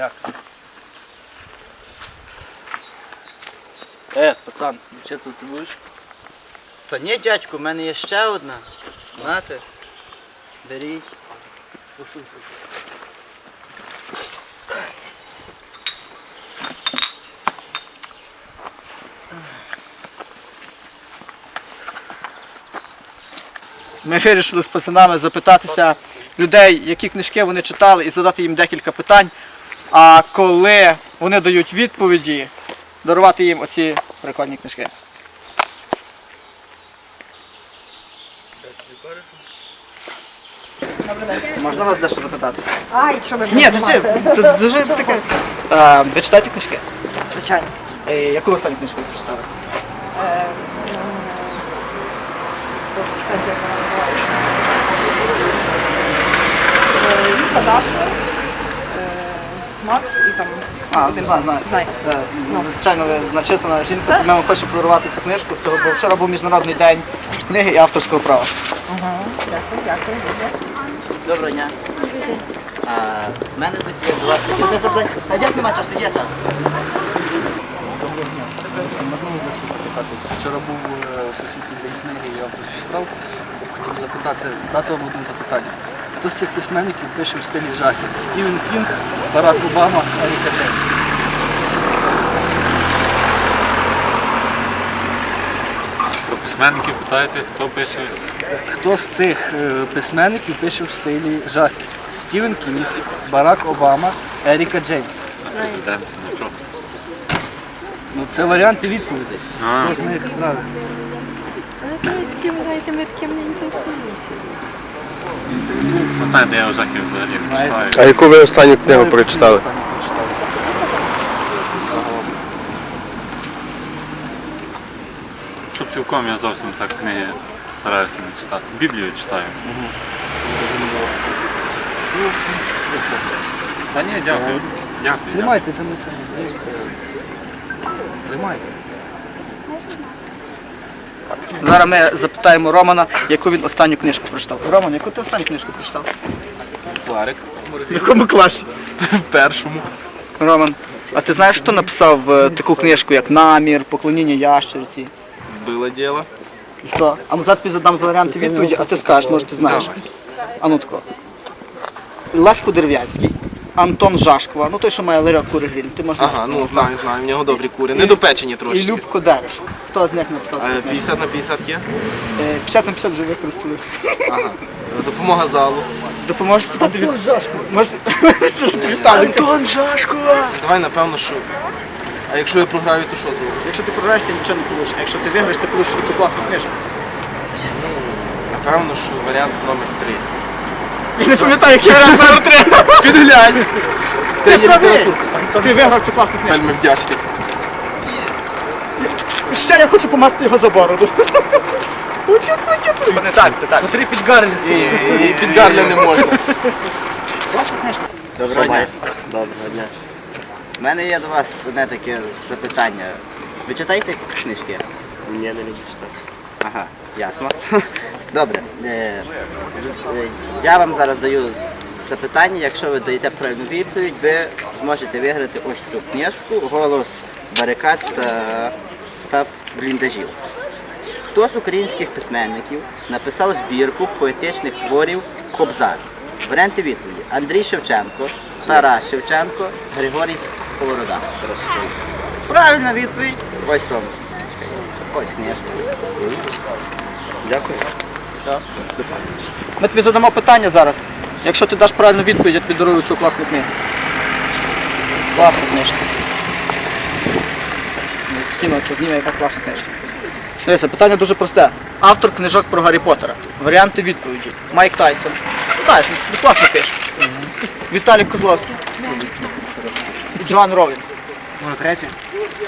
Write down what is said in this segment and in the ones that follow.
Галяк. Е, пацан, чи тут ти будеш? Та ні, дядьку, в мене є ще одна. Знаєте? Беріть. Ми вирішили з пацанами запитатися людей, які книжки вони читали, і задати їм декілька питань. А коли вони дають відповіді, дарувати їм оці прикольні книжки. Можна вас дещо запитати? Ай, що ви Ні, це, це дуже таке. А, ви читаєте книжки? Звичайно. Е, яку останню книжку ви прочитали? Е, м, чекайте, як вона називається. Е, Даша, е, Макс і там. А, один знаю, знаю. Знаю. Е, ну, Звичайно, ви начитана жінка, тому ми хочемо прорвати цю книжку. Це, бо вчора був Міжнародний день книги і авторського права. Ага, дякую, дякую, дуже. Доброго дня. А, в мене тут є до вас таке одне запитання. А як нема часу, є час. Можна вас дещо запитати? Вчора був е, Всесвітній день книги і авторських прав. Хотів запитати, дати вам одне запитання. Хто з цих письменників пише в стилі жахів? Стівен Кінг, Барак Обама, Еріка Джеймс. Про письменників питаєте, хто пише Хто з цих е, письменників пише в стилі жахів? Стівен Кінг, Барак Обама, Еріка Джеймс. президент, нічого. Ну, це варіанти відповідей. А. Хто з них правильно? Але ми таким, знаєте, ми таким не інтересуємося. Знаєте, я жахів взагалі не читаю. А яку ви останню книгу прочитали? Щоб цілком я зовсім так книги стараюся не читати. Біблію читаю. Та ні, дякую. Дякую. Тримайте це місце. Тримайте. Зараз ми запитаємо Романа, яку він останню книжку прочитав. Роман, яку ти останню книжку прочитав? Кларик. В якому класі? В першому. Роман, а ти знаєш, хто написав е, таку книжку, як Намір, Поклоніння ящерці? Було діло. Хто? А ну зараз тобі задам за варіанти відповіді, а ти скажеш, може ти знаєш. А ну тако. Лесько Дерев'янський, Антон Жашкова, ну той, що має ларьок кури. Ти можеш Ага, ну знаю, знаю, в нього добрі кури. Недопечені І трошки. Любко Дереш. Хто з них написав? А 50 на 50 є? Е, 50 на 50 вже використали. Ага. Допомога залу. Допоможеш спитати від... Можеш спитати Віталіка. Антон Жашкова! Давай, напевно, що. А якщо я програю, то що зроблю? Якщо ти програєш, ти нічого не получиш. А якщо ти виграєш, ти получиш цю класну книжку. Напевно, що варіант номер 3. Я не пам'ятаю, який варіант номер 3. Підглянь! Ти правий. Ти виграв цю класну книжку. Вельми вдячний. Ще я хочу помасти його за бороду. Хочу, хочу, хочу. Не так, не так. Три підгарні. І підгарля не можна. Класна книжка. Доброго дня. Доброго дня. У мене є до вас одне таке запитання. Ви читаєте книжки? Ні, не люблю читати. Ага, ясно. Добре. Е, е, Я вам зараз даю запитання. Якщо ви даєте правильну відповідь, ви зможете виграти ось цю книжку Голос барикад та, та бліндажів. Хто з українських письменників написав збірку поетичних творів Кобзар? Варіанти відповіді. Андрій Шевченко, Тарас Шевченко, Григорій Сковорода. Правильна відповідь. Ось вам. Ось книжка. Дякую. Ми тобі задамо питання зараз. Якщо ти даш правильну відповідь, я тобі дарую цю класну книгу. Класна книжка. Кіно це зніме, яка класна книжка. Дивися, питання дуже просте. Автор книжок про Гаррі Поттера. Варіанти відповіді. Майк Тайсон. Знаєш, він класно пише. Віталій Козловський. І Джоан Ровін. Може третє?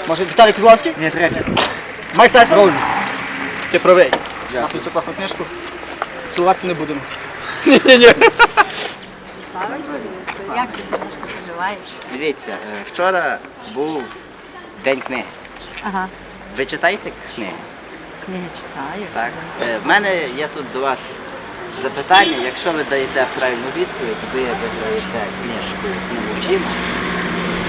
Може Віталій Козловський? Ні, третє. Майк Тайсон? Ровін. Ти правий. Дякую за класну книжку. Цілуватися не будемо. Ні-ні-ні. Як ти Сонечко поживаєш? Дивіться, е, вчора був День книги. Ага, Ви читаєте книги? книги читаю. Так. Е, В мене є тут до вас запитання. Якщо ви даєте правильну відповідь, ви виграєте книжку «Книгу очима».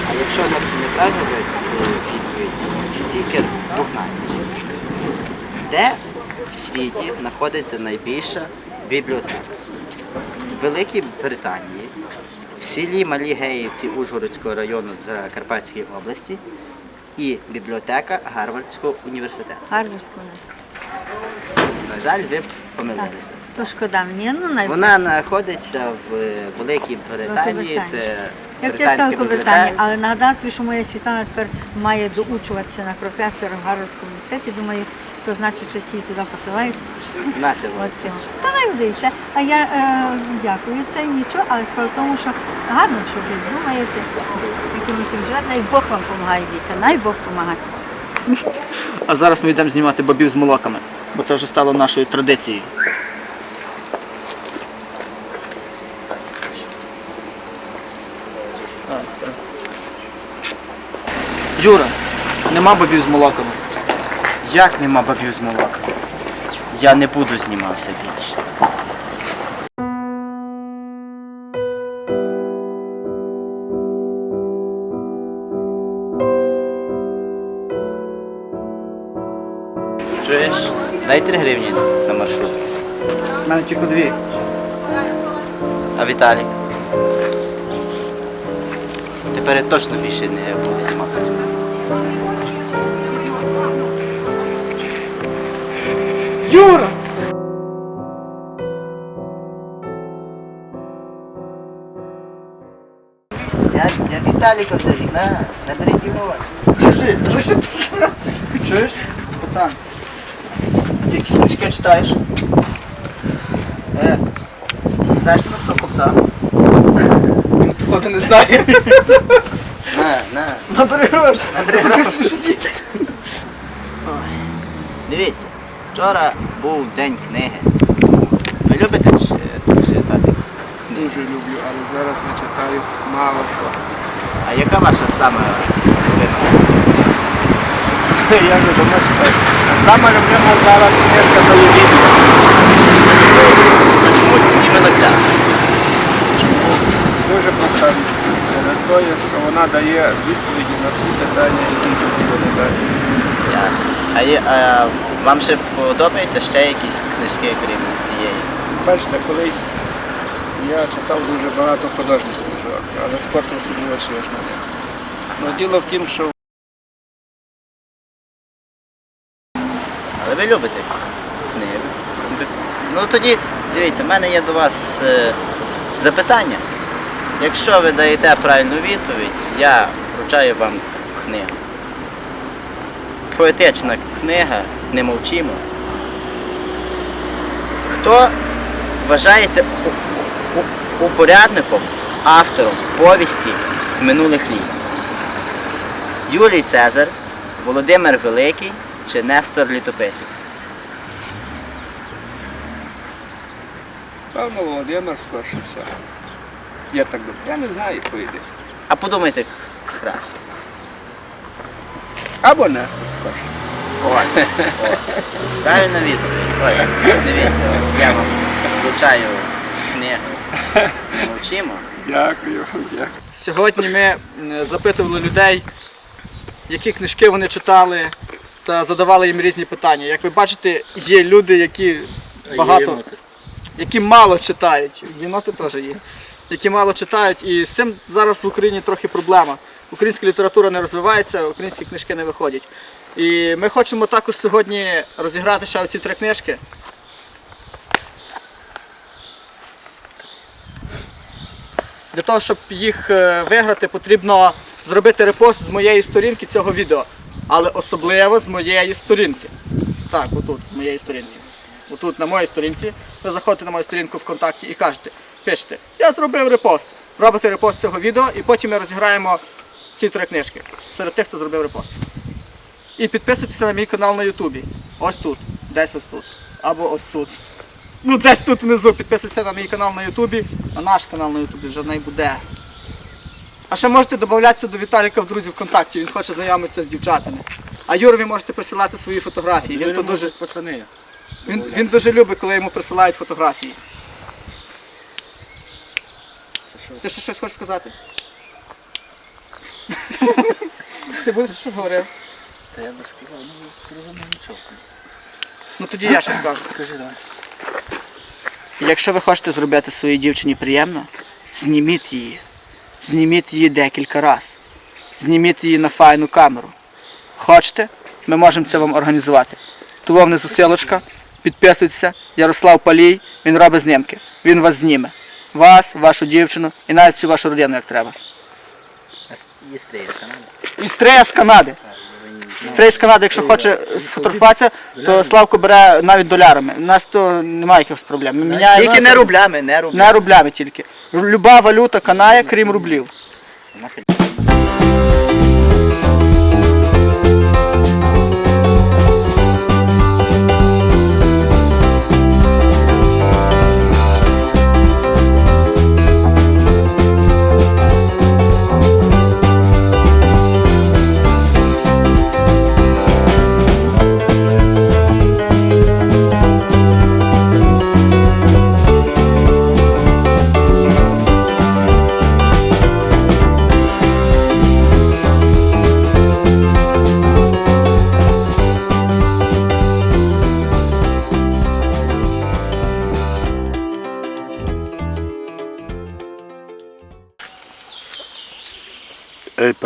А якщо не- неправильно ви- відповідь, стікер 12. Де в світі знаходиться найбільша бібліотека? В Великій Британії, в селі Малі Геївці Ужгородського району з Карпатської області і бібліотека Гарвардського університету. Гарвардську нас. На жаль, ви помилилися. То шкода мені, ну найбільше. Вона знаходиться в Великій Британії. Це Як британська сказала Британія, але нагадав собі, що моя Світлана тепер має доучуватися на професора в Гарвардському університеті. Думаю, то значить, що її туди посилають. Нате, От. Та не вдається. А я е, дякую, це нічого, але справа в тому, що гарно, що ви думаєте, якимось вже, най Бог вам допомагає, діти, най Бог допомагає. А зараз ми йдемо знімати бабів з молоками, бо це вже стало нашою традицією. Юра, нема бабів з молоками. Як нема бабів з молока? Я не буду знімався більше. Чуєш? Дай 3 гривні на маршрут. У мене тільки дві. А Віталік? Тепер я точно більше не буду зніматися. Юра! Я, я Віталіка це вікна, наберіть його. Сиди, лише пса. Чуєш? Пацан. Ти якісь книжки читаєш? Е, ти знаєш, хто написав попса? Він, походу, не знає. На, на. Щось їсти. Дивіться, вчора був день книги. Ви любите читати? Дуже люблю, але зараз не читаю мало що. А яка ваша сама любима? Я не давно читаю. А сама любима зараз книжка за Євідія. Чому іменно ця? Дуже проста відповідь. Що вона дає відповіді на всі питання, які не дає. Ясно. А є, а, вам ще подобаються ще якісь книжки, крім цієї? Бачите, колись я читав дуже багато художніх книжок, але спорту особливо ще ж не. Ну, діло в тім, що Але ви любите книги. Ну тоді, дивіться, в мене є до вас е, запитання. Якщо ви даєте правильну відповідь, я вручаю вам книгу. Поетична книга Не мовчимо. Хто вважається упорядником, автором повісті минулих літ? Юлій Цезар, Володимир Великий чи Нестор Літописець? певно Володимир скорше все. Я так думаю. Я не знаю, по ідеї. А подумайте краще. Або Нестор скорше. О, о. Правильно відповідь. Ось, дивіться, ось я вам вручаю книгу. Мовчимо. Дякую, дякую. Сьогодні ми е, запитували людей, які книжки вони читали та задавали їм різні питання. Як ви бачите, є люди, які багато, які мало читають. Єноти теж є. Які мало читають, і з цим зараз в Україні трохи проблема. Українська література не розвивається, українські книжки не виходять. І ми хочемо також сьогодні розіграти ще оці три книжки. Для того, щоб їх е, виграти, потрібно зробити репост з моєї сторінки цього відео. Але особливо з моєї сторінки. Так, отут, моєї сторінки. Отут на моїй сторінці. Ви заходите на мою сторінку ВКонтакті і кажете, пишете, я зробив репост. Робите репост цього відео і потім ми розіграємо ці три книжки серед тих, хто зробив репост. І підписуйтеся на мій канал на Ютубі. Ось тут, десь ось тут. Або ось тут. Ну, десь тут внизу підписуйтеся на мій канал на Ютубі, на наш канал на Ютубі вже не буде. А ще можете додатися до Віталіка в друзі ВКонтакті, він хоче знайомитися з дівчатами. А Юрові можете присилати свої фотографії. Він, то дуже, Пацани. він, він дуже любить, коли йому присилають фотографії. Ти ще щось хочеш сказати? Ти будеш щось говорив? Та я би сказав, ну ти розумний нічого. Ну тоді я щось скажу. Кажи давай. Якщо ви хочете зробити своїй дівчині приємно, зніміть її. Зніміть її декілька разів. Зніміть її на файну камеру. Хочете, ми можемо це вам організувати. Туло внизу силочка, підписуйтеся, Ярослав Палій, він робить знімки. Він вас зніме. Вас, вашу дівчину і навіть всю вашу родину, як треба. Є з Канади. стрей з Канади. Стрей з Канади, якщо хоче сфотографуватися, то Славко бере навіть долярами. У нас то немає якихось проблем. Ми міняємо Тільки не рублями, не рублями. не рублями тільки. Люба валюта канає, крім рублів.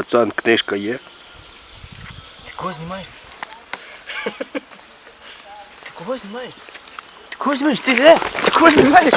Пацан, книжка є. Ти кого знімаєш? Ти кого знімаєш? Ти кого знімаєш? Ти де? Ти кого знімаєш?